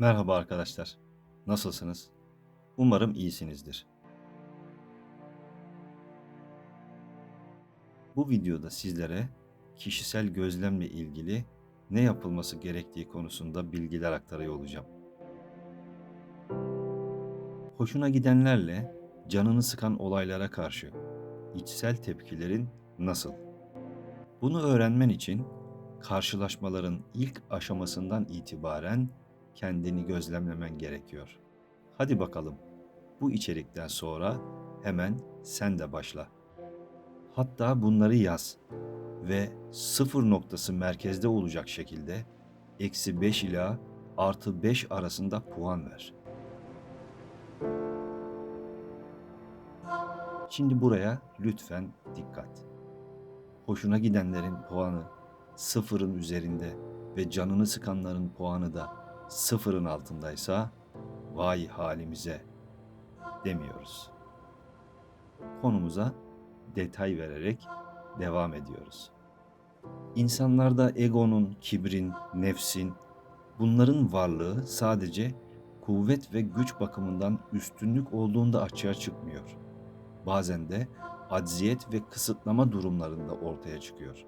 Merhaba arkadaşlar. Nasılsınız? Umarım iyisinizdir. Bu videoda sizlere kişisel gözlemle ilgili ne yapılması gerektiği konusunda bilgiler aktarıyor olacağım. Hoşuna gidenlerle canını sıkan olaylara karşı içsel tepkilerin nasıl? Bunu öğrenmen için karşılaşmaların ilk aşamasından itibaren kendini gözlemlemen gerekiyor. Hadi bakalım. Bu içerikten sonra hemen sen de başla. Hatta bunları yaz ve sıfır noktası merkezde olacak şekilde eksi 5 ila artı 5 arasında puan ver. Şimdi buraya lütfen dikkat. Hoşuna gidenlerin puanı sıfırın üzerinde ve canını sıkanların puanı da sıfırın altındaysa vay halimize demiyoruz. Konumuza detay vererek devam ediyoruz. İnsanlarda egonun, kibrin, nefsin, bunların varlığı sadece kuvvet ve güç bakımından üstünlük olduğunda açığa çıkmıyor. Bazen de acziyet ve kısıtlama durumlarında ortaya çıkıyor.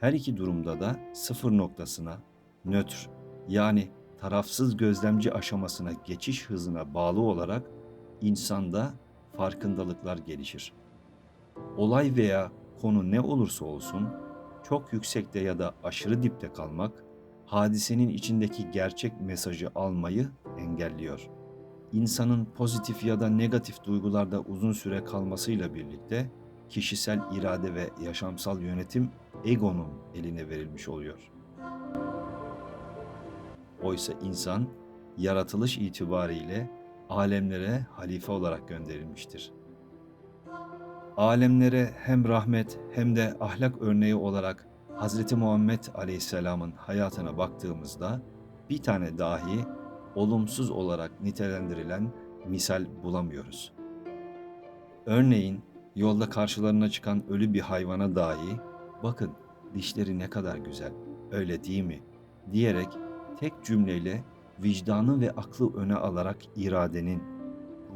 Her iki durumda da sıfır noktasına, nötr yani tarafsız gözlemci aşamasına geçiş hızına bağlı olarak insanda farkındalıklar gelişir. Olay veya konu ne olursa olsun çok yüksekte ya da aşırı dipte kalmak hadisenin içindeki gerçek mesajı almayı engelliyor. İnsanın pozitif ya da negatif duygularda uzun süre kalmasıyla birlikte kişisel irade ve yaşamsal yönetim egonun eline verilmiş oluyor. Oysa insan yaratılış itibariyle alemlere halife olarak gönderilmiştir. Alemlere hem rahmet hem de ahlak örneği olarak Hz. Muhammed Aleyhisselam'ın hayatına baktığımızda bir tane dahi olumsuz olarak nitelendirilen misal bulamıyoruz. Örneğin yolda karşılarına çıkan ölü bir hayvana dahi bakın dişleri ne kadar güzel öyle değil mi diyerek tek cümleyle vicdanı ve aklı öne alarak iradenin,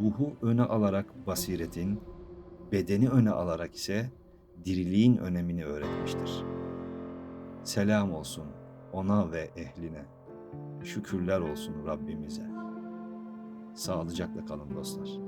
ruhu öne alarak basiretin, bedeni öne alarak ise diriliğin önemini öğretmiştir. Selam olsun ona ve ehline. Şükürler olsun Rabbimize. Sağlıcakla kalın dostlar.